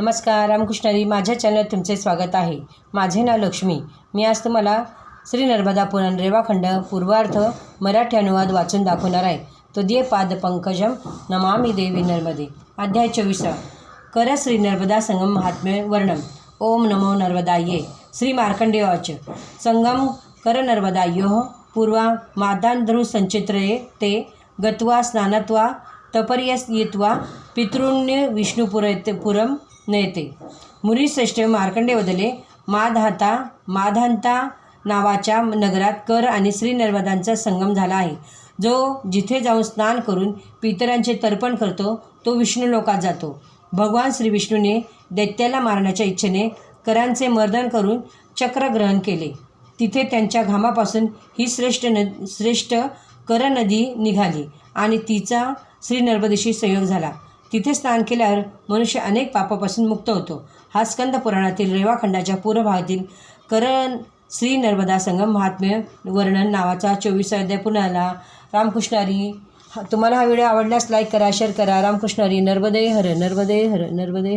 नमस्कार रामकृष्णरी. माझ्या चॅनलवर तुमचे स्वागत आहे. माझे नाव लक्ष्मी. मी आज तुम्हाला श्री नर्मदा पुराण रेवाखंड पूर्वार्थ मराठी अनुवाद वाचून दाखवणार आहे. तो दे पाद पंकजम नमामि देवी नर्मदे. अध्याय चोवीसा कर श्री नर्मदा संगम महात्म्य वर्णम. ओम नमो नर्मदाये. श्री मार्कंडेय वाच. संगम कर नर्मदायो पूर्वा मादांध्रु संचित्रये ते गत्वा स्नानत्वा तपर्ययित्वा पितृण्य विष्णुपुरते पुरं नयते मुनिश्रेष्ठ मार्कंडे वदले माधाता माधांता नावाच्या नगरात कर आणि श्री नर्मदांचा संगम झाला आहे. जो जिथे जाऊन स्नान करून पितरांचे तर्पण करतो तो विष्णू लोकात जातो. भगवान श्री विष्णूने दैत्याला मारण्याच्या इच्छेने करांचे मर्दन करून चक्र ग्रहण केले. तिथे त्यांच्या घामापासून ही श्रेष्ठ न श्रेष्ठ कर नदी निघाली आणि तिचा श्री नर्मदेशी संयोग झाला. तिथे स्नान केल्यावर मनुष्य अनेक पापापासून मुक्त होतो. हा स्कंद पुराणातील रेवाखंडाच्या पूर्व भागातील करण श्री नर्मदा संगम महात्म्य वर्णन नावाचा चोवीस अध्याय पुन्हा आला. रामकृष्णारी तुम्हाला हा व्हिडिओ आवडल्यास लाईक करा शेअर करा. रामकृष्णारी नर्मदे हर नर्मदे हर नर्मदे हर.